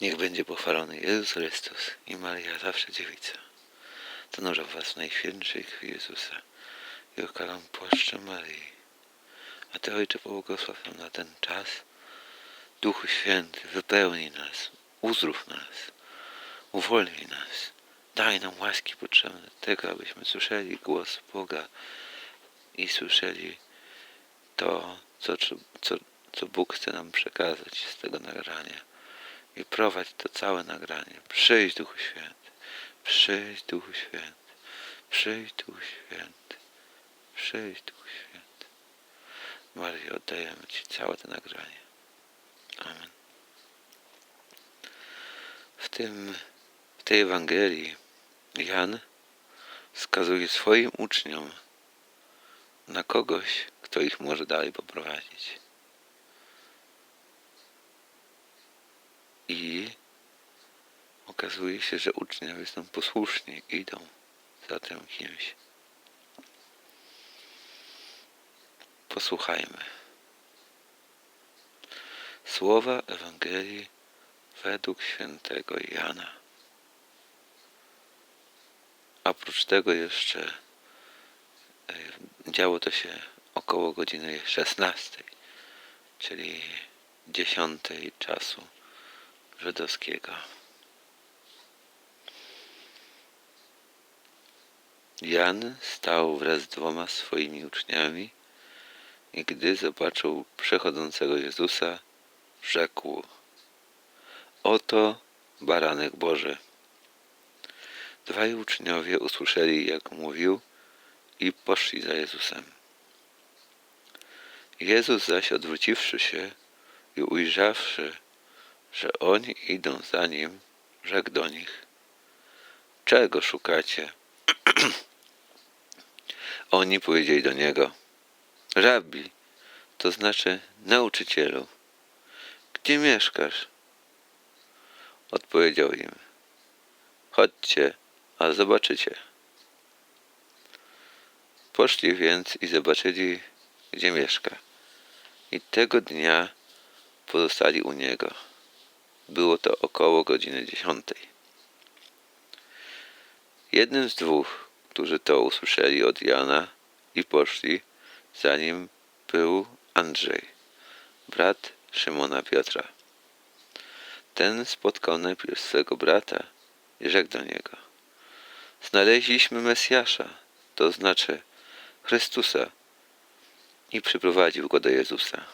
Niech będzie pochwalony Jezus Chrystus i Maria zawsze dziewica. To w was najświętszej krwi Jezusa i okalam płaszczem Maryi. A Ty, Ojcze, pobłogosław nam na ten czas. Duchu Święty, wypełnij nas, uzdrów nas, uwolnij nas. Daj nam łaski potrzebne do tego, abyśmy słyszeli głos Boga i słyszeli to, co, co, co Bóg chce nam przekazać z tego nagrania. I prowadź to całe nagranie. Przyjdź Duchu Święty. Przyjdź Duchu Święty. Przyjdź Duchu Święty. Przyjdź Duchu Święty. Mario, oddajemy Ci całe to nagranie. Amen. W tym, w tej Ewangelii Jan wskazuje swoim uczniom na kogoś, kto ich może dalej poprowadzić. I okazuje się, że uczniowie są posłuszni, idą za tym kimś. Posłuchajmy. Słowa Ewangelii według świętego Jana. A Oprócz tego jeszcze e, działo to się około godziny 16, czyli 10 czasu żydowskiego. Jan stał wraz z dwoma swoimi uczniami i gdy zobaczył przechodzącego Jezusa, rzekł: Oto baranek Boży. Dwaj uczniowie usłyszeli, jak mówił, i poszli za Jezusem. Jezus zaś odwróciwszy się i ujrzawszy, że oni idą za nim, rzekł do nich: Czego szukacie? oni powiedzieli do niego: Rabbi, to znaczy nauczycielu, gdzie mieszkasz? Odpowiedział im: Chodźcie, a zobaczycie. Poszli więc i zobaczyli, gdzie mieszka. I tego dnia pozostali u niego. Było to około godziny dziesiątej. Jednym z dwóch, którzy to usłyszeli od Jana i poszli za nim, był Andrzej, brat Szymona Piotra. Ten spotkał najpierw swego brata i rzekł do niego: Znaleźliśmy Mesjasza, to znaczy Chrystusa, i przyprowadził go do Jezusa.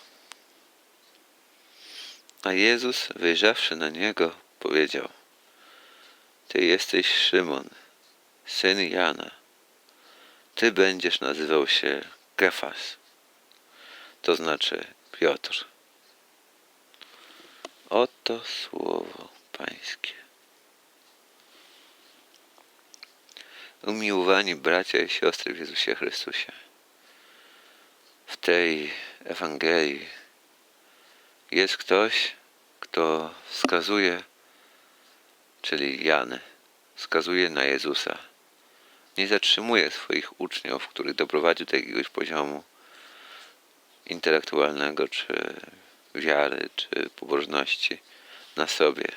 A Jezus, wyjrzawszy na niego, powiedział: Ty jesteś Szymon, syn Jana. Ty będziesz nazywał się Kefas, to znaczy Piotr. Oto słowo Pańskie. Umiłowani bracia i siostry w Jezusie Chrystusie. W tej Ewangelii jest ktoś, kto wskazuje, czyli Jan, wskazuje na Jezusa. Nie zatrzymuje swoich uczniów, których doprowadził do jakiegoś poziomu intelektualnego, czy wiary, czy pobożności na sobie.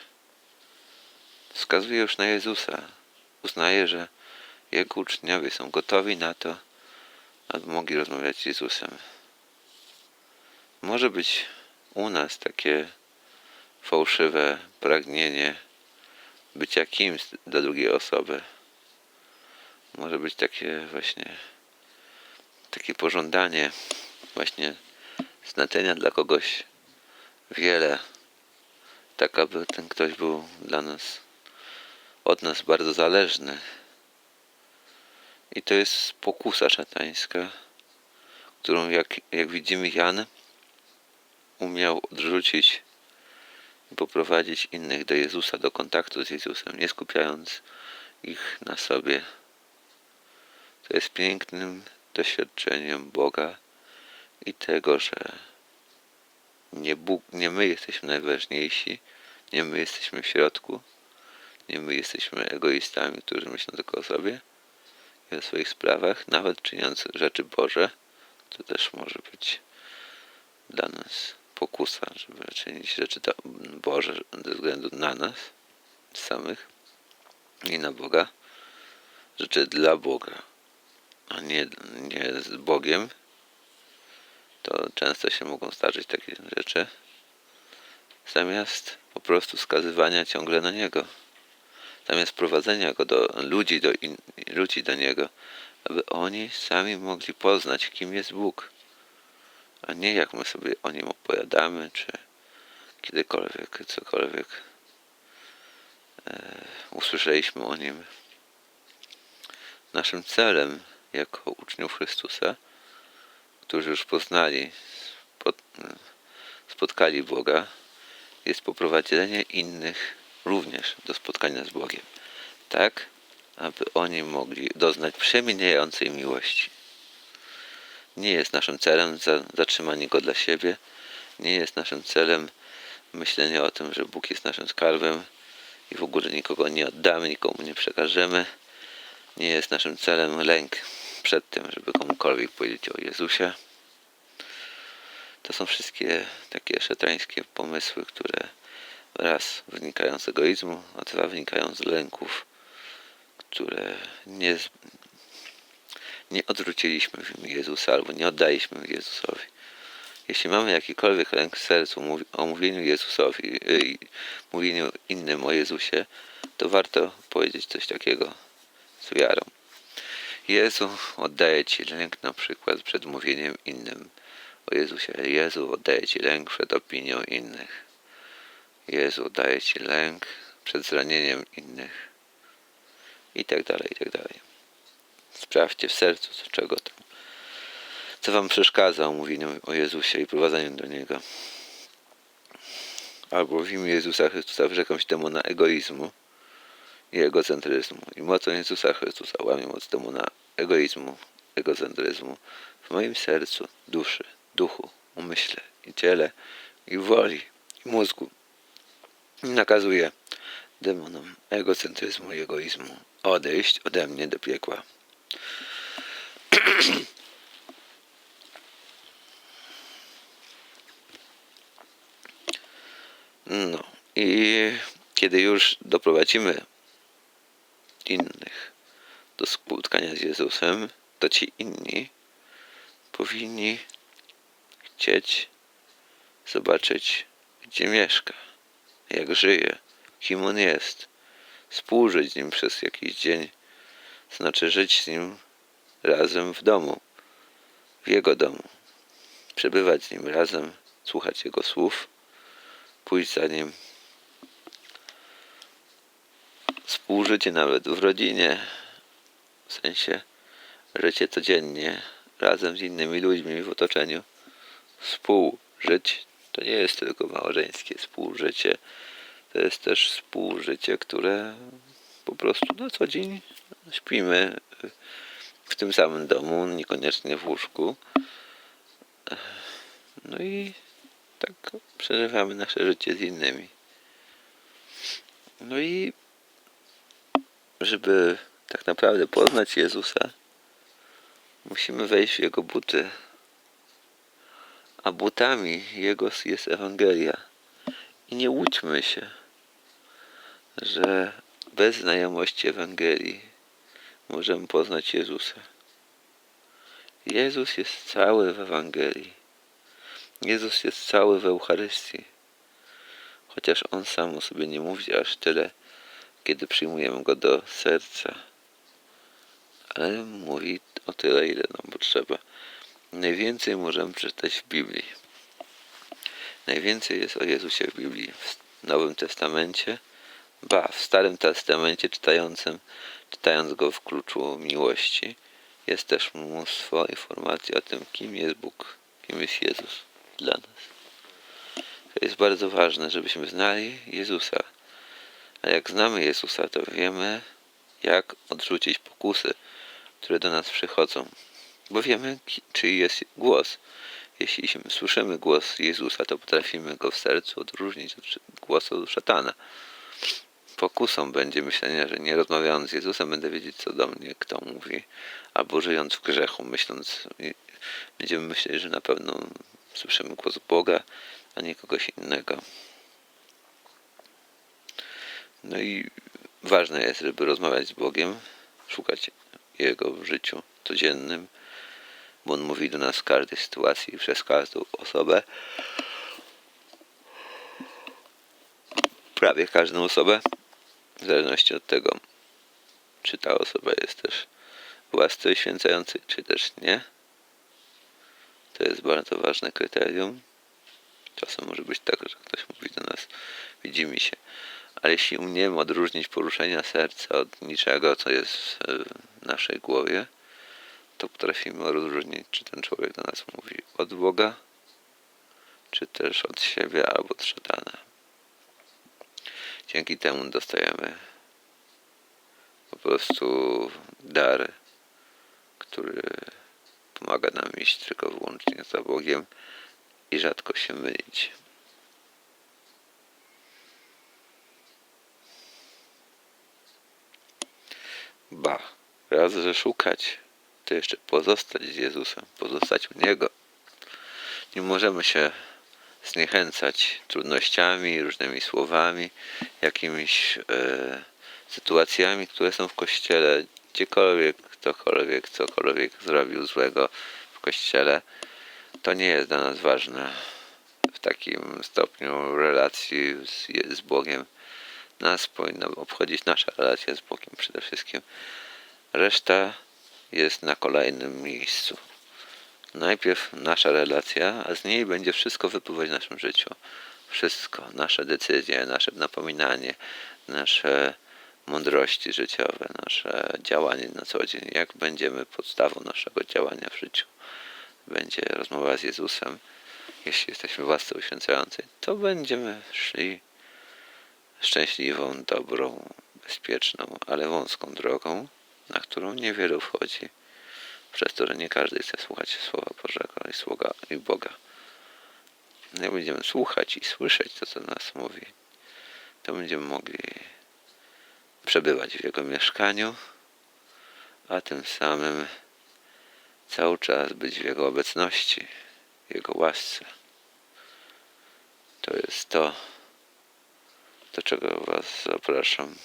Wskazuje już na Jezusa. Uznaje, że jego uczniowie są gotowi na to, aby mogli rozmawiać z Jezusem. Może być u nas takie fałszywe pragnienie bycia kimś dla drugiej osoby. Może być takie właśnie takie pożądanie właśnie znaczenia dla kogoś wiele, tak aby ten ktoś był dla nas, od nas bardzo zależny. I to jest pokusa szatańska, którą jak, jak widzimy Jan umiał odrzucić i poprowadzić innych do Jezusa, do kontaktu z Jezusem, nie skupiając ich na sobie. To jest pięknym doświadczeniem Boga i tego, że nie, Bóg, nie my jesteśmy najważniejsi, nie my jesteśmy w środku, nie my jesteśmy egoistami, którzy myślą tylko o sobie i o swoich sprawach, nawet czyniąc rzeczy Boże, to też może być dla nas pokusa, żeby czynić rzeczy Boże ze względu na nas samych i na Boga. Rzeczy dla Boga, a nie, nie z Bogiem. To często się mogą zdarzyć takie rzeczy. Zamiast po prostu skazywania ciągle na Niego. Zamiast prowadzenia Go do ludzi, do in, ludzi do Niego, aby oni sami mogli poznać, kim jest Bóg a nie jak my sobie o nim opowiadamy, czy kiedykolwiek, cokolwiek e, usłyszeliśmy o nim. Naszym celem jako uczniów Chrystusa, którzy już poznali, spot, spotkali Boga, jest poprowadzenie innych również do spotkania z Bogiem. Tak, aby oni mogli doznać przemieniającej miłości. Nie jest naszym celem za- zatrzymanie go dla siebie. Nie jest naszym celem myślenie o tym, że Bóg jest naszym skarbem i w ogóle nikogo nie oddamy, nikomu nie przekażemy. Nie jest naszym celem lęk przed tym, żeby komukolwiek powiedzieć o Jezusie. To są wszystkie takie szatańskie pomysły, które raz wynikają z egoizmu, a dwa wynikają z lęków, które nie, nie odwróciliśmy Jezusa albo nie oddaliśmy Jezusowi. Jeśli mamy jakikolwiek lęk w sercu o mówieniu Jezusowi, y, mówieniu innym o Jezusie, to warto powiedzieć coś takiego z wiarą. Jezu, oddaję Ci lęk na przykład przed mówieniem innym o Jezusie. Jezu, oddaję Ci lęk przed opinią innych. Jezu, oddaję Ci lęk przed zranieniem innych. I tak dalej, i tak dalej. Sprawdźcie w sercu, co czego tam. Co wam przeszkadza o mówieniu o Jezusie i prowadzeniu do Niego. Albo w imię Jezusa Chrystusa wyrzekam się demona egoizmu i egocentryzmu. I mocą Jezusa Chrystusa łamię moc demona egoizmu, egocentryzmu w moim sercu, duszy, duchu, umyśle i ciele i woli i mózgu. I nakazuję demonom egocentryzmu i egoizmu odejść ode mnie do piekła. No i kiedy już doprowadzimy innych do spotkania z Jezusem, to ci inni powinni chcieć zobaczyć, gdzie mieszka, jak żyje, kim on jest, współżyć z nim przez jakiś dzień, znaczy żyć z nim razem w domu, w jego domu, przebywać z nim razem, słuchać jego słów, pójść za nim. Współżycie nawet w rodzinie, w sensie życie codziennie, razem z innymi ludźmi w otoczeniu. Współżyć to nie jest tylko małżeńskie współżycie, to jest też współżycie, które po prostu na co dzień śpimy w tym samym domu, niekoniecznie w łóżku. No i tak przeżywamy nasze życie z innymi. No i żeby tak naprawdę poznać Jezusa, musimy wejść w Jego buty. A butami Jego jest Ewangelia. I nie łudźmy się, że bez znajomości Ewangelii możemy poznać Jezusa. Jezus jest cały w Ewangelii. Jezus jest cały w Eucharystii. Chociaż On sam o sobie nie mówi aż tyle, kiedy przyjmujemy Go do serca. Ale mówi o tyle, ile nam potrzeba. Najwięcej możemy przeczytać w Biblii. Najwięcej jest o Jezusie w Biblii. W Nowym Testamencie, ba, w Starym Testamencie czytającym, czytając go w kluczu miłości, jest też mnóstwo informacji o tym, kim jest Bóg, kim jest Jezus dla nas. To jest bardzo ważne, żebyśmy znali Jezusa. A jak znamy Jezusa, to wiemy, jak odrzucić pokusy, które do nas przychodzą. Bo wiemy, czyj jest głos. Jeśli słyszymy głos Jezusa, to potrafimy go w sercu odróżnić od głosu szatana. Pokusą będzie myślenie, że nie rozmawiając z Jezusem, będę wiedzieć, co do mnie kto mówi. Albo żyjąc w grzechu, myśląc, będziemy myśleć, że na pewno słyszymy głos Boga, a nie kogoś innego. No i ważne jest, żeby rozmawiać z Bogiem, szukać Jego w życiu codziennym, bo On mówi do nas w każdej sytuacji przez każdą osobę. Prawie każdą osobę, w zależności od tego, czy ta osoba jest też w łasce święcającej, czy też nie. To jest bardzo ważne kryterium. Czasem może być tak, że ktoś mówi do nas, widzimy się. Ale jeśli umiemy odróżnić poruszenia serca od niczego, co jest w naszej głowie, to potrafimy rozróżnić, czy ten człowiek do nas mówi od Boga, czy też od siebie albo od szatana. Dzięki temu dostajemy po prostu dar, który pomaga nam iść tylko wyłącznie za Bogiem i rzadko się mylić. Ba, raz, że szukać, to jeszcze pozostać z Jezusem, pozostać u Niego. Nie możemy się zniechęcać trudnościami, różnymi słowami, jakimiś e, sytuacjami, które są w Kościele, gdziekolwiek, ktokolwiek, cokolwiek zrobił złego w Kościele. To nie jest dla nas ważne w takim stopniu relacji z, z Bogiem. Nas powinna obchodzić nasza relacja z Bogiem przede wszystkim. Reszta jest na kolejnym miejscu. Najpierw nasza relacja, a z niej będzie wszystko wypływać w naszym życiu. Wszystko, nasze decyzje, nasze napominanie, nasze mądrości życiowe, nasze działanie na co dzień, jak będziemy podstawą naszego działania w życiu. Będzie rozmowa z Jezusem, jeśli jesteśmy w łasce uświęcającej, to będziemy szli szczęśliwą, dobrą, bezpieczną, ale wąską drogą, na którą niewielu wchodzi, przez to, że nie każdy chce słuchać Słowa Bożego i Słowa i Boga. Jak będziemy słuchać i słyszeć to, co nas mówi, to będziemy mogli przebywać w Jego mieszkaniu, a tym samym cały czas być w Jego obecności, Jego łasce. To jest to, do czego Was zapraszam,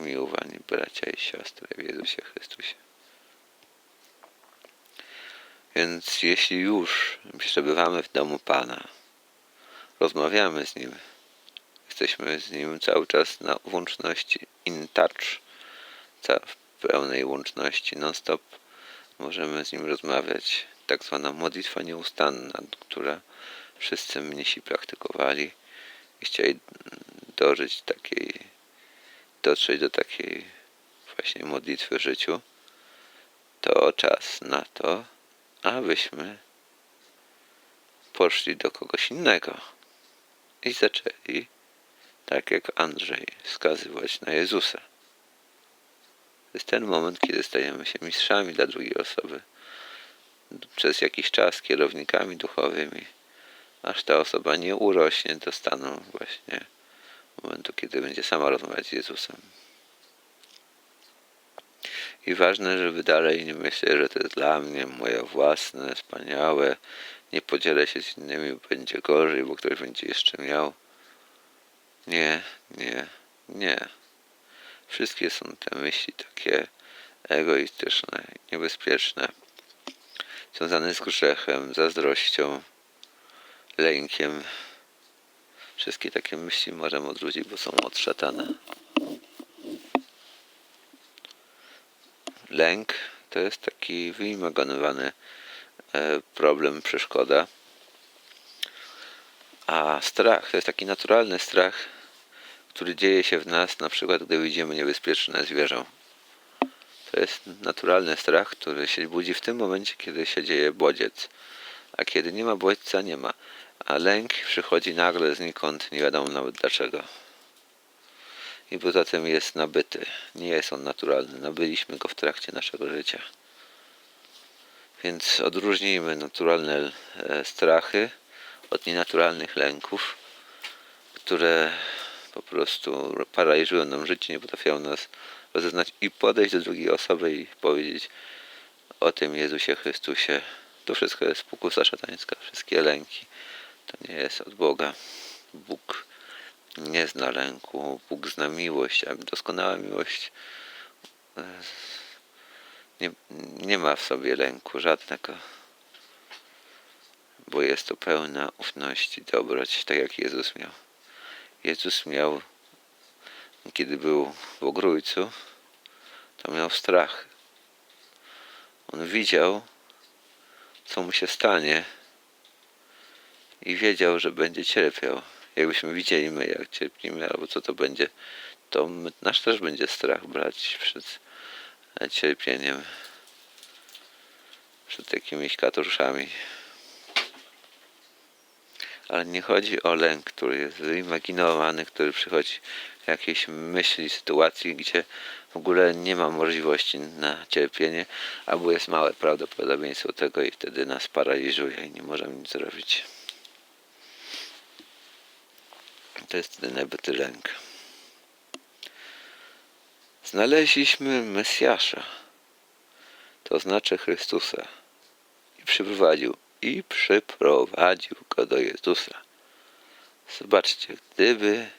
miłowani bracia i siostry w Jezusie Chrystusie. Więc jeśli już przebywamy w domu Pana, rozmawiamy z Nim, jesteśmy z Nim cały czas na łączności in touch, w pełnej łączności non-stop, możemy z Nim rozmawiać. Tak zwana modlitwa nieustanna, która wszyscy mnisi praktykowali i chcieli dożyć takiej, dotrzeć do takiej właśnie modlitwy w życiu, to czas na to, abyśmy poszli do kogoś innego i zaczęli, tak jak Andrzej, wskazywać na Jezusa. To jest ten moment, kiedy stajemy się mistrzami dla drugiej osoby. Przez jakiś czas kierownikami duchowymi, aż ta osoba nie urośnie do stanu właśnie momentu, kiedy będzie sama rozmawiać z Jezusem. I ważne, żeby dalej nie myśleć, że to jest dla mnie moje własne, wspaniałe, nie podzielę się z innymi, będzie gorzej, bo ktoś będzie jeszcze miał. Nie, nie, nie. Wszystkie są te myśli takie egoistyczne, niebezpieczne, związane z grzechem, zazdrością, lękiem. Wszystkie takie myśli możemy odwrócić, bo są od szatana. Lęk to jest taki wyimaginowany e, problem, przeszkoda. A strach to jest taki naturalny strach, który dzieje się w nas, na przykład gdy widzimy niebezpieczne zwierzę. To jest naturalny strach, który się budzi w tym momencie, kiedy się dzieje bodziec. A kiedy nie ma bodźca, nie ma. A lęk przychodzi nagle znikąd, nie wiadomo nawet dlaczego. I poza tym jest nabyty. Nie jest on naturalny. Nabyliśmy go w trakcie naszego życia. Więc odróżnijmy naturalne e, strachy od nienaturalnych lęków, które po prostu paraliżują nam życie, nie potrafią nas rozeznać i podejść do drugiej osoby i powiedzieć o tym Jezusie Chrystusie. To wszystko jest pokusa szatańska, wszystkie lęki, To nie jest od Boga. Bóg nie zna lęku. Bóg zna miłość, a doskonała miłość e, nie, nie ma w sobie lęku żadnego. Bo jest to pełna ufności, dobroć, tak jak Jezus miał. Jezus miał, kiedy był w ogrójcu, to miał strach. On widział, co mu się stanie i wiedział, że będzie cierpiał. Jakbyśmy widzieli my, jak cierpimy, albo co to będzie, to my, nasz też będzie strach brać przed e, cierpieniem, przed jakimiś katuszami. Ale nie chodzi o lęk, który jest wyimaginowany, który przychodzi w jakiejś myśli, sytuacji, gdzie w ogóle nie ma możliwości na cierpienie, albo jest małe prawdopodobieństwo tego i wtedy nas paraliżuje i nie możemy nic zrobić. To jest wtedy nabyty lęk. Znaleźliśmy Mesjasza, to znaczy Chrystusa i przyprowadził, i przyprowadził go do Jezusa. Zobaczcie, gdyby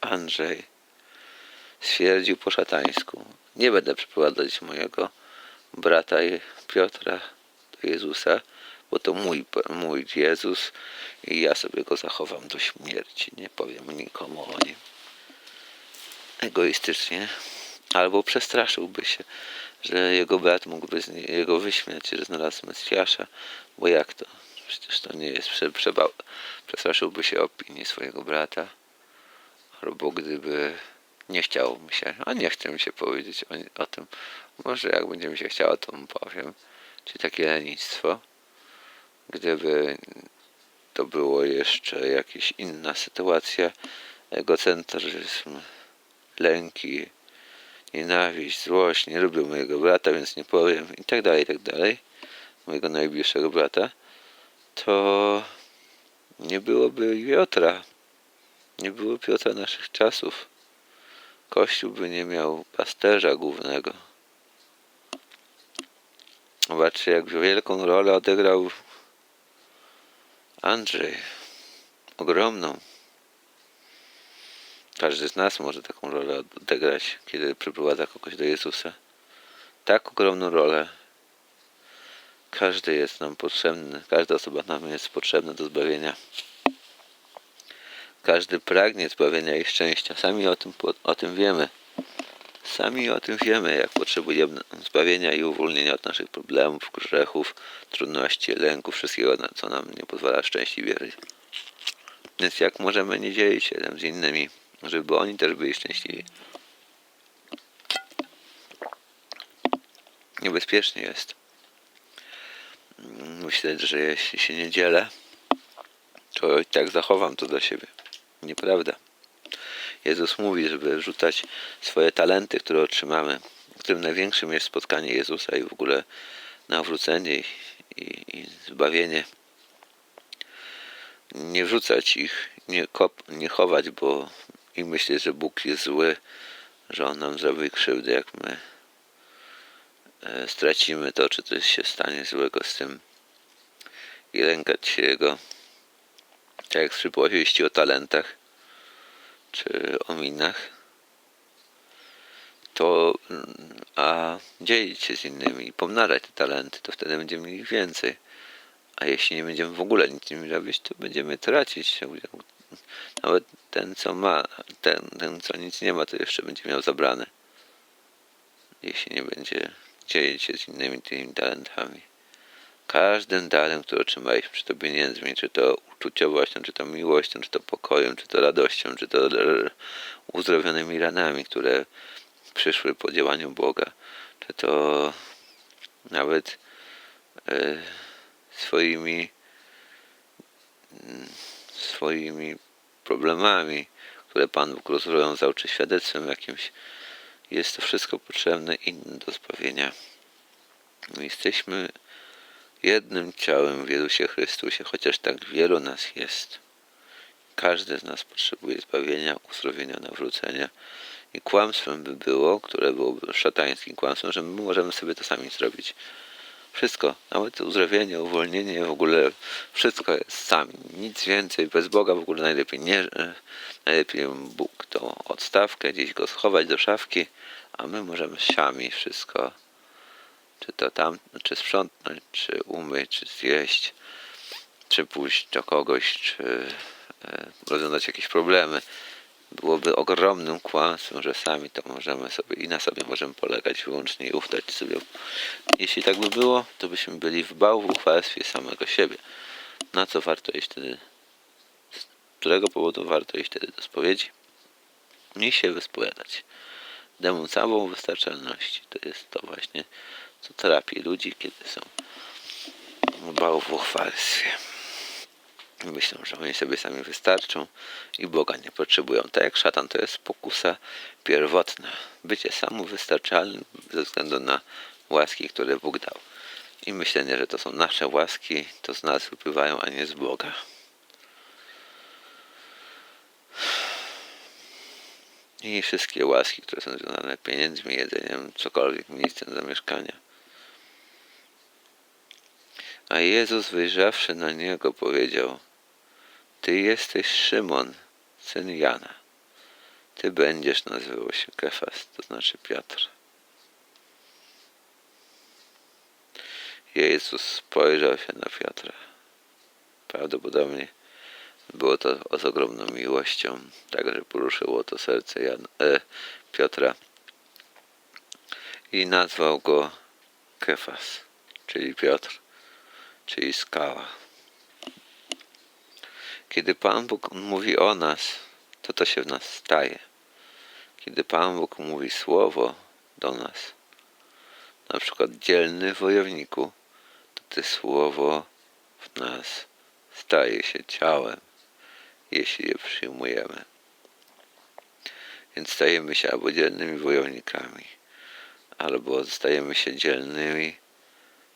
Andrzej stwierdził po szatańsku, nie będę przyprowadzać mojego brata Piotra do Jezusa, bo to mój, mój Jezus i ja sobie go zachowam do śmierci, nie powiem nikomu o nim. Egoistycznie. Albo przestraszyłby się, że jego brat mógłby jego wyśmiać, że znalazł Mesjasza, bo jak to? Przecież to nie jest prze, przeba, przestraszyłby się opinii swojego brata, albo gdyby nie chciało mi się, a nie chce mi się powiedzieć o, o tym, może jak będzie mi się chciało, to mu powiem, czy takie lenistwo, gdyby to było jeszcze jakaś inna sytuacja, egocentryzm, lęki, nienawiść, złość, nie lubię mojego brata, więc nie powiem i tak dalej, i tak dalej, mojego najbliższego brata, to nie byłoby Piotra, nie było Piotra naszych czasów. Kościół by nie miał pasterza głównego. Zobaczcie, jak wielką rolę odegrał Andrzej. Ogromną. Każdy z nas może taką rolę odegrać, kiedy przyprowadza kogoś do Jezusa. Tak ogromną rolę. Każdy jest nam potrzebny, każda osoba nam jest potrzebna do zbawienia. Każdy pragnie zbawienia i szczęścia. Sami o tym, o tym wiemy. Sami o tym wiemy, jak potrzebujemy zbawienia i uwolnienia od naszych problemów, grzechów, trudności, lęków, wszystkiego, co nam nie pozwala szczęśliwie żyć. Więc jak możemy nie dzielić się z innymi, żeby oni też byli szczęśliwi? Niebezpiecznie jest myśleć, że jeśli się nie dzielę, to i tak zachowam to dla siebie. Nieprawda. Jezus mówi, żeby rzucać swoje talenty, które otrzymamy, którym największym jest spotkanie Jezusa i w ogóle nawrócenie i, i, i zbawienie. Nie wrzucać ich, nie, kop, nie chować, bo i myśleć, że Bóg jest zły, że On nam zrobi krzywdę, jak my e, stracimy to, czy coś się stanie złego z tym i lękać się Jego, tak jak z przypowieści o talentach czy o minach, to a dzielić się z innymi pomnażać te talenty, to wtedy będziemy ich więcej. A jeśli nie będziemy w ogóle nic nimi robić, to będziemy tracić. Nawet ten, co ma, ten, ten, co nic nie ma, to jeszcze będzie miał zabrane. Jeśli nie będzie dzielić się z innymi tymi talentami. Każdym darem, który otrzymaliśmy, czy to pieniędzmi, czy to uczuciowością, czy to miłością, czy to pokojem, czy to radością, czy to r- uzdrowionymi ranami, które przyszły po działaniu Boga, czy to nawet e, swoimi mm, swoimi problemami, które Pan Bóg rozwiązał, czy świadectwem jakimś, jest to wszystko potrzebne innym do zbawienia. My jesteśmy jednym ciałem w Jezusie Chrystusie, chociaż tak wielu nas jest. Każdy z nas potrzebuje zbawienia, uzdrowienia, nawrócenia. I kłamstwem by było, które byłoby szatańskim kłamstwem, że my możemy sobie to sami zrobić. Wszystko, nawet uzdrowienie, uwolnienie, w ogóle wszystko jest sami. Nic więcej, bez Boga w ogóle najlepiej nie. Najlepiej Bóg tą odstawkę, gdzieś go schować do szafki, a my możemy sami wszystko, czy to tam, czy sprzątnąć, czy umyć, czy zjeść, czy pójść do kogoś, czy e, rozwiązać jakieś problemy. Byłoby ogromnym kłamstwem, że sami to możemy sobie i na sobie możemy polegać wyłącznie i ufać sobie. Jeśli tak by było, to byśmy byli w bałwuchwalstwie samego siebie. Na co warto iść wtedy? Z którego powodu warto iść wtedy do spowiedzi? Nie się wyspowiadać. Demon wystarczalności to jest to właśnie, co terapii ludzi, kiedy są w bałwuchwalstwie. Myślą, że oni sobie sami wystarczą i Boga nie potrzebują. Tak jak szatan to jest pokusa pierwotna. Bycie samowystarczalnym ze względu na łaski, które Bóg dał. I myślenie, że to są nasze łaski, to z nas wypływają, a nie z Boga. I wszystkie łaski, które są związane z pieniędzmi, jedzeniem, cokolwiek, miejscem zamieszkania. A Jezus wyjrzawszy na niego powiedział Ty jesteś Szymon, syn Jana. Ty będziesz nazywał się Kefas, to znaczy Piotr. Jezus spojrzał się na Piotra. Prawdopodobnie było to z ogromną miłością, tak że poruszyło to serce Jan, e, Piotra i nazwał go Kefas, czyli Piotr, czyli skała. Kiedy Pan Bóg mówi o nas, to to się w nas staje. Kiedy Pan Bóg mówi słowo do nas, na przykład dzielny wojowniku, to to słowo w nas staje się ciałem, jeśli je przyjmujemy. Więc stajemy się albo dzielnymi wojownikami, albo stajemy się dzielnymi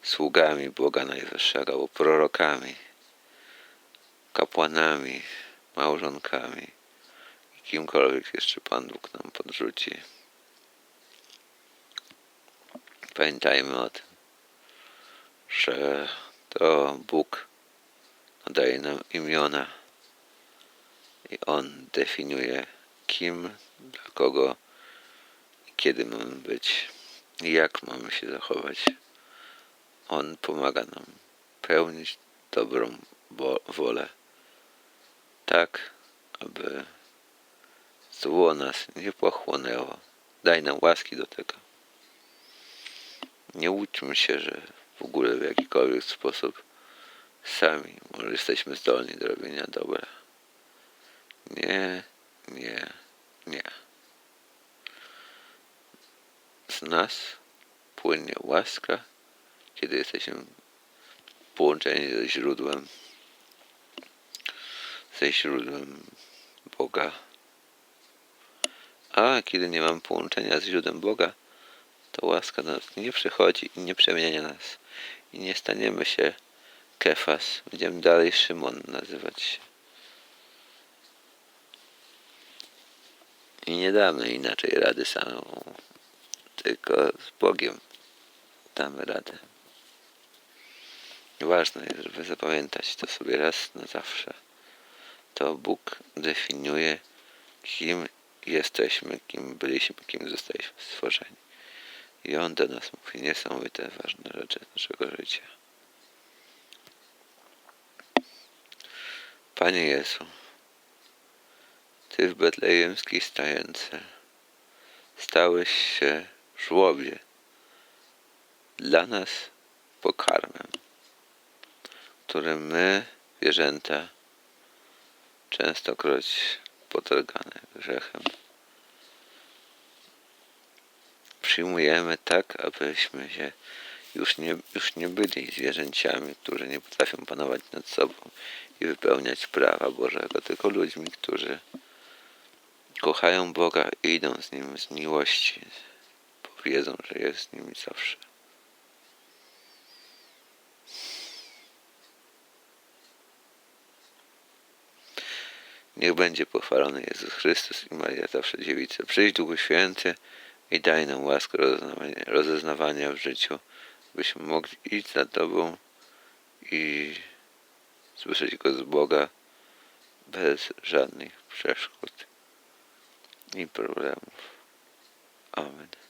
sługami Boga Najwyższego, albo prorokami, kapłanami, małżonkami i kimkolwiek jeszcze Pan Bóg nam podrzuci. Pamiętajmy o tym, że to Bóg daje nam imiona i On definiuje kim, dla kogo i kiedy mamy być i jak mamy się zachować. On pomaga nam pełnić dobrą wo- wolę, tak aby zło nas nie pochłonęło. Daj nam łaski do tego. Nie łudźmy się, że w ogóle w jakikolwiek sposób sami może jesteśmy zdolni do robienia dobra. Nie, nie, nie. Z nas płynie łaska, kiedy jesteśmy połączeni ze źródłem, ze źródłem Boga. A kiedy nie mam połączenia z źródłem Boga, to łaska do nas nie przychodzi i nie przemienia nas. I nie staniemy się Kefas. Będziemy dalej Szymon nazywać się. I nie damy inaczej rady samemu, tylko z Bogiem damy radę. Ważne jest, żeby zapamiętać to sobie raz na zawsze. To Bóg definiuje, kim jesteśmy, kim byliśmy, kim zostaliśmy stworzeni. I On do nas mówi niesamowite, ważne rzeczy naszego życia. Panie Jezu, Ty w betlejemskiej stajence stałeś się żłobie dla nas pokarmem, którym my, zwierzęta, częstokroć potargane grzechem, przyjmujemy tak, abyśmy się już nie, już nie byli zwierzęciami, którzy nie potrafią panować nad sobą i wypełniać prawa Bożego, tylko ludźmi, którzy kochają Boga i idą z Nim z miłości, bo wiedzą, że jest z nimi zawsze. Niech będzie pochwalony Jezus Chrystus i Maria zawsze dziewica. Przyjdź Duchu Święty i daj nam łaskę rozeznawania, rozeznawania w życiu, byśmy mogli iść za Tobą i słyszeć Go z Boga bez żadnych przeszkód i problemów. Amen.